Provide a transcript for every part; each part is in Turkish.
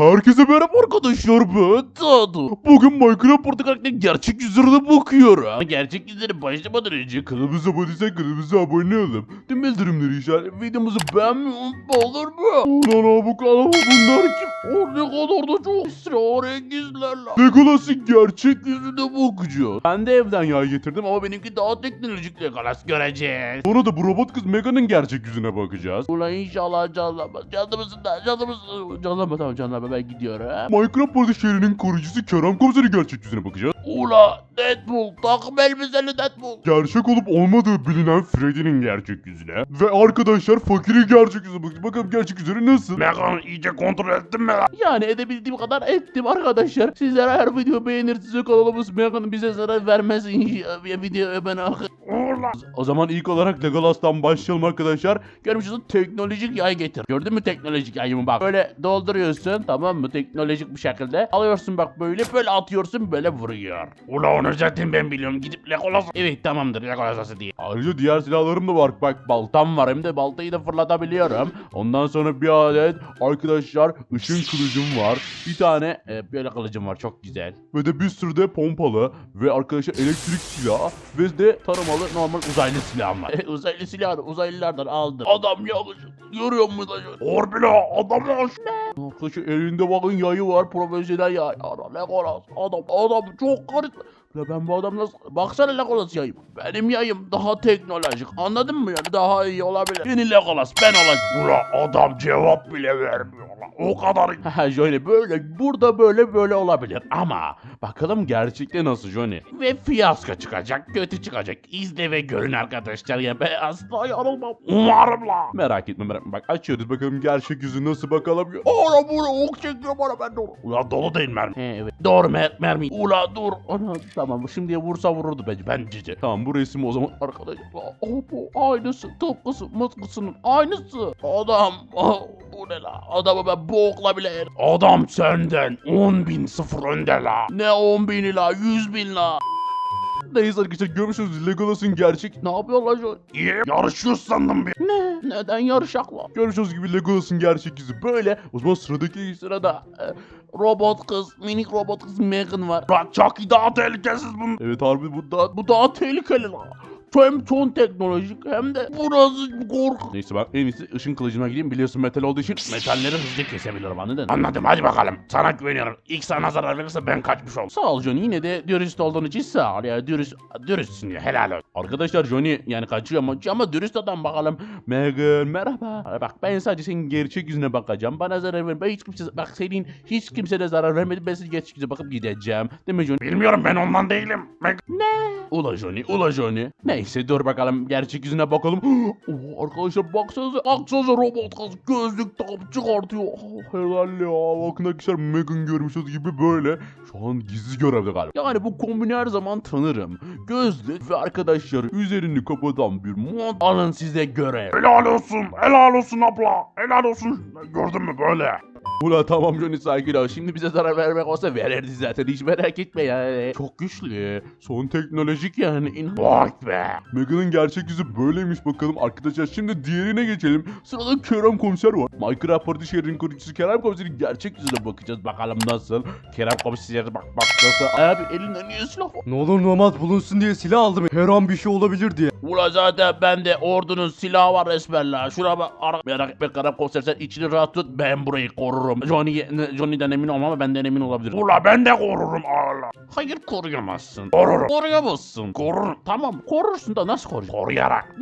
Herkese merhaba arkadaşlar ben Tadı. Bugün Minecraft Portakal'ın gerçek yüzlerine bakıyorum. Gerçek yüzleri başlamadan önce kanalımıza abone değilsen kanalımıza abone olun. Tüm bildirimleri işaret videomuzu beğenmeyi unutma olur mu? Ulan abi kanal bunlar kim? O ne kadar da çok esrarengizlerle. Legolas'ın gerçek yüzüne bakacağız. Ben de evden yağ getirdim ama benimki daha teknolojik Legolas göreceğiz. Sonra da bu robot kız Mega'nın gerçek yüzüne bakacağız. Ulan inşallah canlanmaz. Canlı da canlı mısın? Canlanma tamam canlanma ben gidiyorum. Minecraft Parti şehrinin koruyucusu Kerem Komiser'in gerçek yüzüne bakacağız. Ula Deadpool takım elbiseli Deadpool. Gerçek olup olmadığı bilinen Freddy'nin gerçek yüzüne. Ve arkadaşlar fakirin gerçek yüzüne bakacağız. Bakalım gerçek yüzü nasıl? Megan iyice kontrol ettin mi lan? Yani edebildiğim kadar ettim arkadaşlar. Sizler eğer video beğenirseniz kanalımız Megan bize zarar vermez. Ya videoya ben Ulan. o zaman ilk olarak Legolas'tan başlayalım arkadaşlar. Görmüş olduğunuz teknolojik yay getir. Gördün mü teknolojik yayımı bak. Böyle dolduruyorsun tamam mı? Teknolojik bir şekilde. Alıyorsun bak böyle böyle atıyorsun böyle vuruyor. Ula onu zaten ben biliyorum. Gidip Legolas Evet tamamdır. Legolas'ı diye. Ayrıca diğer silahlarım da var. Bak baltam var hem de baltayı da fırlatabiliyorum. Ondan sonra bir adet arkadaşlar ışın kılıcım var. Bir tane e, böyle kılıcım var çok güzel. Ve de bir sürü de pompalı ve arkadaşlar elektrik silahı ve de taramalı normal uzaylı silahım var. uzaylı silahı uzaylılardan aldım. Adam yanlış. Görüyor musun da şöyle? Harbi la adam hoş. Arkadaşlar elinde bakın yayı var profesyonel yay. Ana Legolas adam adam çok karizma. Ya ben bu adam nasıl... Baksana Legolas yayım. Benim yayım daha teknolojik. Anladın mı yani? Daha iyi olabilir. Yeni Legolas ben olacağım. Ula adam cevap bile vermiyor lan. O kadar. Johnny böyle burada böyle böyle olabilir ama bakalım gerçekte nasıl Johnny? Ve fiyasko çıkacak, kötü çıkacak. İzle ve görün arkadaşlar ya ben asla yanılmam. Umarım la. Merak etme merak etme. Bak açıyoruz bakalım gerçek yüzü nasıl bakalım. Ora bunu ok çekiyor bana ben onu. Ula dolu değil mermi. He evet. Doğru mer mermi. Ula dur. Ana tamam şimdiye vursa vururdu bence bence. Tamam bu resim o zaman arkadaşlar. Oh bu aynısı tıpkısı mıtkısının aynısı. Adam oh, bu ne la? Adamı ben bu okla bile yerim. Adam senden 10 bin sıfır önde la. Ne 10 bini la 100 bin la. Neyse arkadaşlar görmüşsünüz Legolas'ın gerçek ne yapıyorlar şu? İyi yarışıyor sandım bir. Ne? Neden yarışakla? Görmüşsünüz gibi Legolas'ın gerçek yüzü böyle. O zaman sıradaki sırada e, robot kız, minik robot kız Megan var. Lan çok iyi daha tehlikesiz bunun. Evet harbi bu daha, bu daha tehlikeli lan. Hem son teknolojik hem de burası korku. Neyse bak en iyisi ışın kılıcına gideyim. Biliyorsun metal olduğu için metalleri hızlı kesebilirim anladın mı? Anladım hadi bakalım. Sana güveniyorum. İlk sana zarar verirse ben kaçmış olurum. Sağ ol Johnny yine de dürüst olduğun için sağ ol ya dürüst, dürüstsün ya helal olsun. Arkadaşlar Johnny yani kaçıyor ama, ama dürüst adam bakalım. Megan merhaba. Bak ben sadece senin gerçek yüzüne bakacağım. Bana zarar verme. Ben hiç kimse bak senin hiç kimseye zarar vermedi. Ben senin gerçek yüzüne bakıp gideceğim. Değil mi Johnny? Bilmiyorum ben ondan değilim. Meg Ula Johnny, ula Johnny. Neyse dur bakalım gerçek yüzüne bakalım. Oo, arkadaşlar baksanıza, baksanıza robot kız gözlük takıp çıkartıyor. Oh, helal ya. Bakın arkadaşlar Megan görmüşüz gibi böyle. Şu an gizli görevde galiba. Yani bu kombini her zaman tanırım. Gözlük ve arkadaşlar üzerini kapatan bir mod alın size görev. helal olsun. Helal olsun abla. Helal olsun. Gördün mü böyle? Ula tamam Johnny sakin ol. Şimdi bize zarar vermek olsa verirdi zaten. Hiç merak etme ya. Çok güçlü. Son teknolojik yani. İnan. Vay be. Mega'nın gerçek yüzü böyleymiş bakalım. Arkadaşlar şimdi diğerine geçelim. Sırada Kerem Komiser var. Minecraft Parti şehrinin kurucusu Kerem Komiser'in gerçek yüzüne bakacağız. Bakalım nasıl. Kerem Komiser'e bak bak nasıl. Abi elinde niye silah var? Ne olur nomad bulunsun diye silah aldım. Her an bir şey olabilir diye. Ula zaten bende ordunun silahı var resmen la. Şuna bak. Merak etme Kerem Komiser sen içini rahat tut. Ben burayı korurum. Johnny, Johnny'den emin olmam ama benden emin olabilir. Ula ben de korurum Allah. Hayır koruyamazsın. Korurum. Koruyamazsın. Korurum. Tamam korursun da nasıl koruyacaksın? Koruyarak.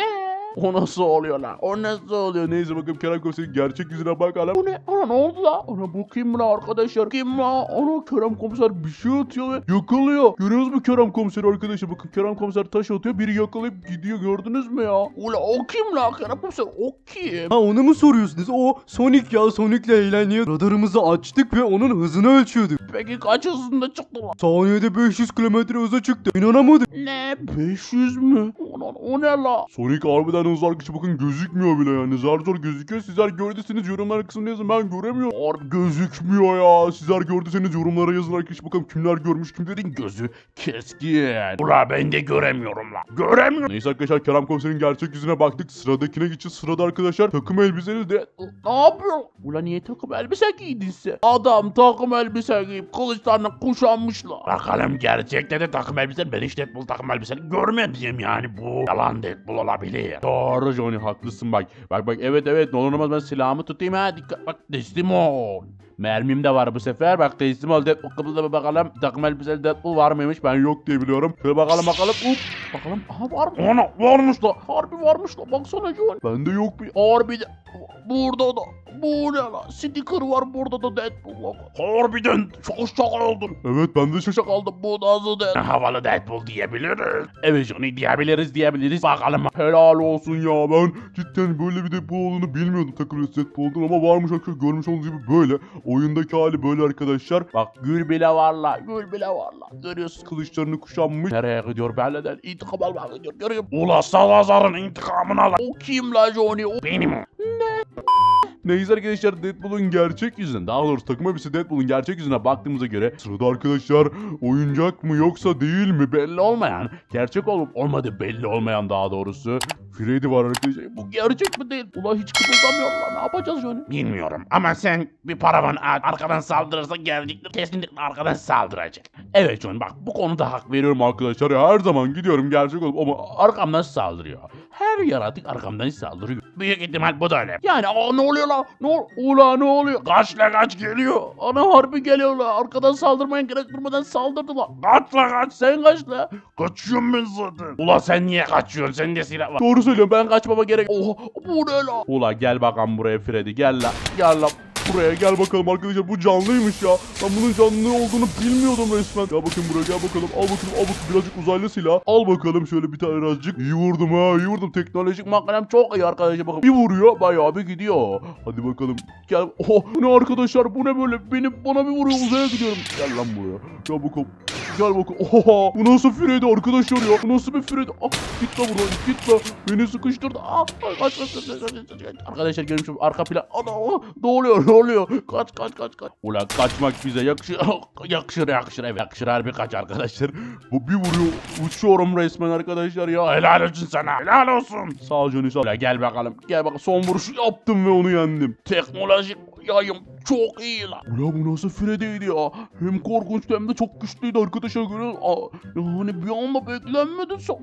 O nasıl oluyor lan? O nasıl oluyor? Neyse bakalım Kerem Komiser'in gerçek yüzüne bakalım. Bu ne? Ana ne oldu la? Ana bu kim la arkadaşlar? Kim la? Ana Kerem Komiser bir şey atıyor ve yakalıyor. Görüyoruz mu Kerem Komiser arkadaşlar? Bakın Kerem Komiser taş atıyor. Biri yakalayıp gidiyor. Gördünüz mü ya? Ula o kim la? Kerem Komiser o kim? Ha onu mu soruyorsunuz? O Sonic ya Sonic'le eğleniyor. Radarımızı açtık ve onun hızını ölçüyorduk. Peki kaç hızında çıktı la? Saniyede 500 kilometre hıza çıktı. İnanamadım. Ne? 500 mü? Ulan o ne la? Sonic harbiden Kameranız arkadaşlar bakın gözükmüyor bile yani. Zar zor gözüküyor. Sizler gördüyseniz yorumlar kısmında yazın. Ben göremiyorum. Harbi gözükmüyor ya. Sizler gördüyseniz yorumlara yazın arkadaşlar. Bakalım kimler görmüş kimlerin gözü keskin. Ula ben de göremiyorum la. Göremiyorum. Neyse arkadaşlar Kerem komiserin gerçek yüzüne baktık. Sıradakine geçeceğiz. Sırada arkadaşlar takım elbiseli de... Ne yapıyor? Ulan niye takım elbise giydin sen? Adam takım elbise giyip kılıçlarını kuşanmışlar. Bakalım gerçekte de takım elbise ben hiç Deadpool takım elbiseni görmedim yani bu yalan Deadpool olabilir. Doğru Johnny haklısın bak. Bak bak evet evet ne olur olmaz ben silahımı tutayım ha dikkat bak teslim ol. Mermim de var bu sefer bak teslim ol Deadpool kıpırda bakalım takım elbiseli Deadpool var mıymış ben yok diye biliyorum. Şöyle bakalım bakalım up bakalım aha var mı? Ana varmış la. Harbi varmış la baksana Johnny. Bende yok bir harbi de burada da bu ne la sticker var burada da Deadpool logo. Harbiden çok şaka oldum. Evet ben de şaşa kaldım bu nasıl Deadpool. Havalı Deadpool diyebiliriz. Evet Johnny diyebiliriz diyebiliriz. Bakalım helal olsun ya ben cidden böyle bir Deadpool olduğunu bilmiyordum takım Deadpool olduğunu ama varmış arkadaşlar görmüş olduğunuz gibi böyle. Oyundaki hali böyle arkadaşlar. Bak gül bile var la gül bile var la. Görüyorsun kılıçlarını kuşanmış. Nereye gidiyor belleden intikam almaya gidiyor görüyor musun? Ula Salazar'ın intikamını al. O kim la Johnny? O... Benim o. Neyse arkadaşlar Deadpool'un gerçek yüzüne daha doğrusu takım elbise Deadpool'un gerçek yüzüne baktığımıza göre sırada arkadaşlar oyuncak mı yoksa değil mi belli olmayan gerçek olup olmadı belli olmayan daha doğrusu Freddy var arkadaşlar bu gerçek mi değil Ulan hiç kıpırdamıyor lan ne yapacağız Johnny Bilmiyorum ama sen bir paravan at arkadan saldırırsan gelecektir kesinlikle arkadan saldıracak. Evet John bak bu konuda hak veriyorum arkadaşlar ya her zaman gidiyorum gerçek olup ama arkamdan saldırıyor her yaratık arkamdan saldırıyor Büyük ihtimal bu da öyle. yani aa ne oluyor lan ne, ol- ula ne oluyor Kaç la kaç geliyor. ana harbi geliyorlar arkadan saldırmaya gerek durmadan saldırdılar Kaç la kaç. sen kaç la Kaçıyorum ben zaten. Ula sen niye kaçıyorsun? Sende silah var. Doğru söylüyorum ben kaçmama gerek. Oha bu ne la? Ula gel bakalım buraya Freddy gel la. Gel la. Buraya gel bakalım arkadaşlar bu canlıymış ya. Ben bunun canlı olduğunu bilmiyordum resmen. Gel bakayım buraya gel bakalım. Al bakalım al bakalım birazcık uzaylı silah. Al bakalım şöyle bir tane birazcık. İyi vurdum ha iyi vurdum. Teknolojik makinem çok iyi arkadaşlar bakın. Bir vuruyor bayağı bir gidiyor. Hadi bakalım. Gel. Oh ne arkadaşlar bu ne böyle? Benim bana bir vuruyor uzaya gidiyorum. Gel lan buraya. Gel bakalım. Gel bakalım. Oha bu nasıl Freddy arkadaşlar ya? Bu nasıl bir Freddy? Ah git lan buradan git lan. Beni sıkıştırdı. Ah kaç kaç kaç kaç kaç. Arkadaşlar görmüşüm arka plan. Ana oh, ne oluyor ne oluyor? Kaç kaç kaç kaç. Ulan kaçmak bize yakışır. yakışır yakışır evet yakışır harbi kaç arkadaşlar. Bu bir vuruyor. Uçuyorum resmen arkadaşlar ya. Helal olsun sana. Helal olsun. Sağ ol Johnny sağ ol. Gel bakalım. Gel bakalım. Son vuruşu yaptım ve onu yendim. Teknolojik yayım çok iyi lan. Ulan bu nasıl Freddy'ydi ya? Hem korkunçtu hem de çok güçlüydü arkadaşlar göre. Aa, Yani bir anda beklenmedi. Çok,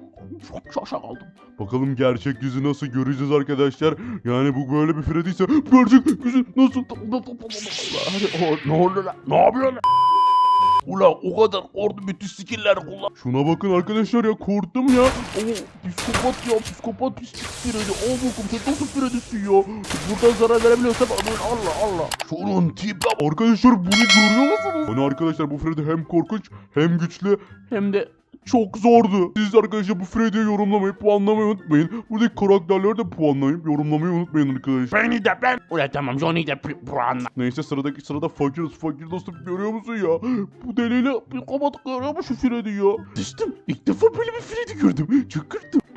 çok şaşa kaldım. Bakalım gerçek yüzü nasıl göreceğiz arkadaşlar. Yani bu böyle bir Freddy ise gerçek yüzü nasıl? Hadi, ne oldu lan? Ne yapıyorsun? Ulan o kadar ordu bütün skill'ler kullan. Şuna bakın arkadaşlar ya korktum ya. Oo psikopat ya psikopat pislik Freddy. Al bakalım sen nasıl Freddy'sin ya. Buradan zarar verebiliyorsan aman Allah Allah. Şunun tipe. Arkadaşlar bunu görüyor musunuz? Hani arkadaşlar bu Freddy hem korkunç hem güçlü hem de çok zordu. Siz arkadaşlar bu Freddy'yi yorumlamayı, puanlamayı unutmayın. Buradaki karakterleri de puanlayıp yorumlamayı unutmayın arkadaşlar. Beni de ben. Ulan tamam Johnny de pu- puanla. Neyse sıradaki sırada fakiriz. Fakir dostum görüyor musun ya? Bu deliyle bir kapat görüyor musun Freddy ya? Düştüm. İlk defa böyle bir Freddy gördüm. Çok.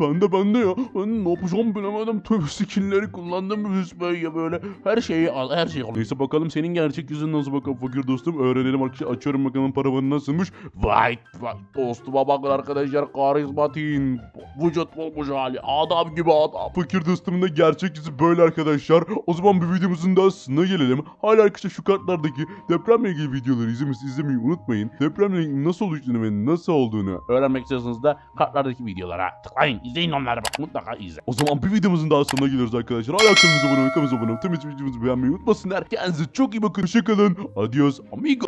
Ben de ben de ya. Ben ne yapacağım bilemedim. Tüm skinleri kullandım resmen ya böyle. Her şeyi al her şeyi al. Neyse bakalım senin gerçek yüzün nasıl bakalım fakir dostum. Öğrenelim arkadaşlar. Açıyorum bakalım paravanı nasılmış. Vay vay dostuma bakın arkadaşlar. Karizmatin. Vücut bulmuş hali. Adam gibi adam. Fakir dostumun da gerçek yüzü böyle arkadaşlar. O zaman bir videomuzun daha sonuna gelelim. Hala arkadaşlar şu kartlardaki depremle ilgili videoları izlemeyi, izlemeyi unutmayın. Depremle nasıl oluştuğunu ve nasıl olduğunu öğrenmek istiyorsanız da kartlardaki videolara tıklayın. İzleyin onları bak mutlaka izle. O zaman bir videomuzun daha sonuna geliyoruz arkadaşlar. Hala kanalımıza abone olmayı, kanalımıza abone olmayı, tüm videomuzu beğenmeyi unutmasınlar. Kendinize çok iyi bakın. Hoşçakalın. Adios amigo.